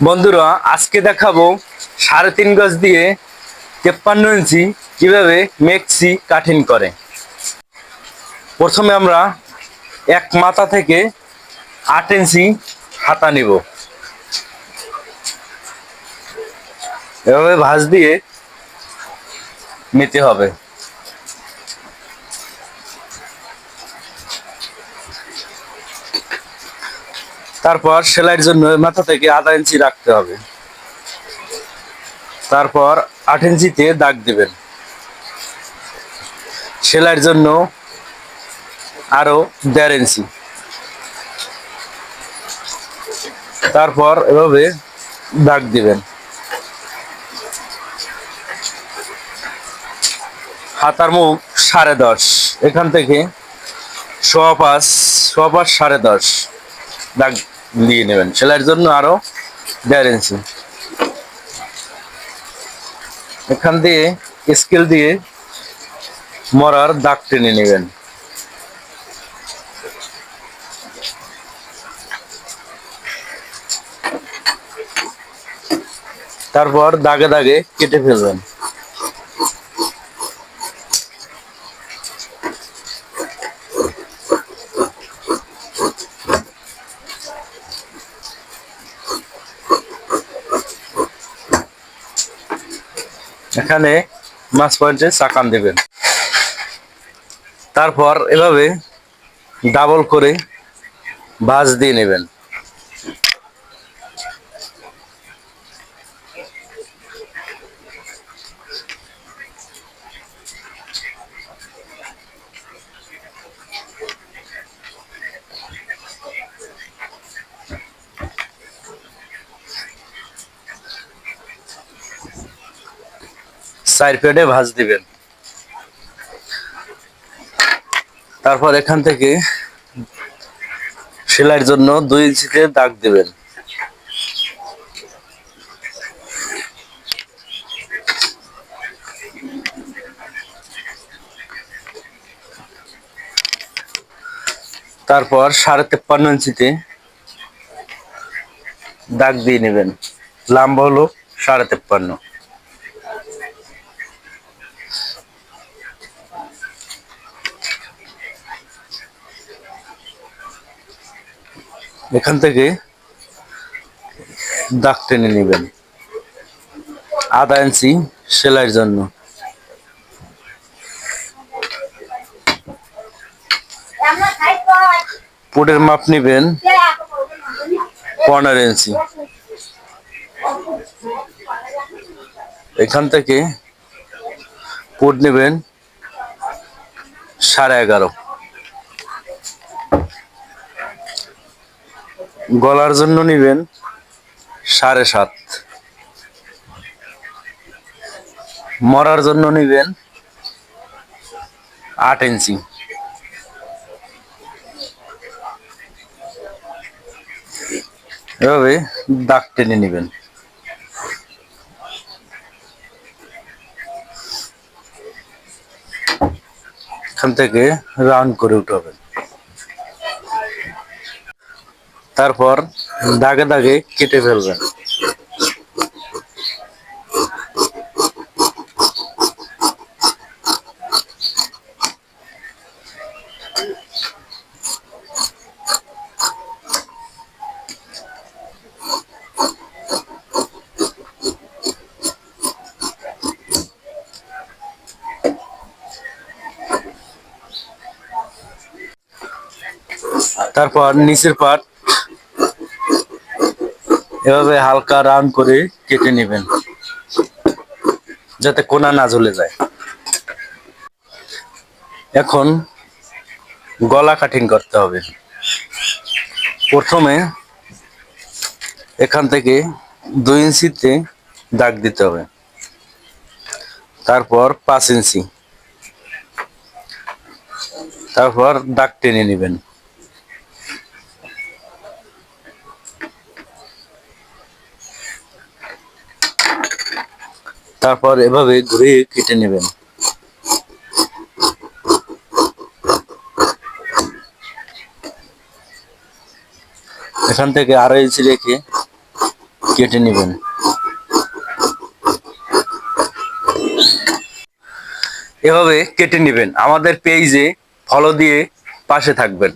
বন্ধুরা, আজকে দেখাবো সাড়ে তিন গজ দিয়ে তেপ্পান্ন ইঞ্চি কীভাবে মেক্সি কাঠিন করে। প্রথমে আমরা এক মাথা থেকে আট ইঞ্চি হাতা নিব। এভাবে ভাঁজ দিয়ে নিতে হবে। তারপর সেলাইয়ের জন্য মাথা থেকে আধা ইঞ্চি রাখতে হবে। তারপর আট ইঞ্চিতে দাগ দেবেন। সেলাইয়ের জন্য আরও দেড় ইঞ্চি। তারপর এভাবে দাগ দিবেন। হাতার মুখ সাড়ে দশ। এখান থেকে সোয়া পাঁচ সোয়া পাঁচ সাড়ে দশ দাগ দিয়ে নেবেন। সেলাইয়ের জন্য আরও দেড় ইঞ্চি। এখান দিয়ে স্কেল দিয়ে মরার দাগ টেনে নেবেন। তারপর দাগে দাগে কেটে ফেলবেন। এখানে মাছ পয়েন্টে চাকান দেবেন। তারপর এভাবে ডাবল করে ভাঁজ দিয়ে নেবেন। সাইড পেডে ভাজ দিবেন। তারপর এখান থেকে সেলাইয়ের জন্য দুই ইঞ্চিতে দাগ দিবেন। তারপর সাড়ে তেপ্পান্ন ইঞ্চিতে দাগ দিয়ে নেবেন। লম্বা হলো সাড়ে তেপ্পান্ন। এখান থেকে দাগ টেনে নেবেন। আধা ইঞ্চি সেলাইয়ের জন্য। পুটের মাপ নেবেন পনেরো ইঞ্চি। এখান থেকে পুট নেবেন সাড়ে এগারো। গলার জন্য নিবেন সাড়ে সাত। মরার জন্য নিবেন আট ইঞ্চি। এভাবে দাগ টেনে নেবেন। এখান থেকে রাউন্ড করে উঠাবেন। তারপর দাগে দাগে কেটে ফেলবেন। তারপর নিচের পাট এভাবে হালকা রাউন্ড করে কেটে নেবেন, যাতে কোনা না ঝুলে যায়। এখন গলা কাটিং করতে হবে। প্রথমে এখান থেকে দুই ইঞ্চিতে দাগ দিতে হবে। তারপর পাঁচ ইঞ্চি। তারপর দাগ টেনে নেবেন। তারপর এভাবে ঘুরিয়ে কেটে নেবেন। এখান থেকে আড়াই ইঞ্চি রেখে কেটে নেবেন। এভাবে কেটে নেবেন। আমাদের পেজে ফলো দিয়ে পাশে থাকবেন।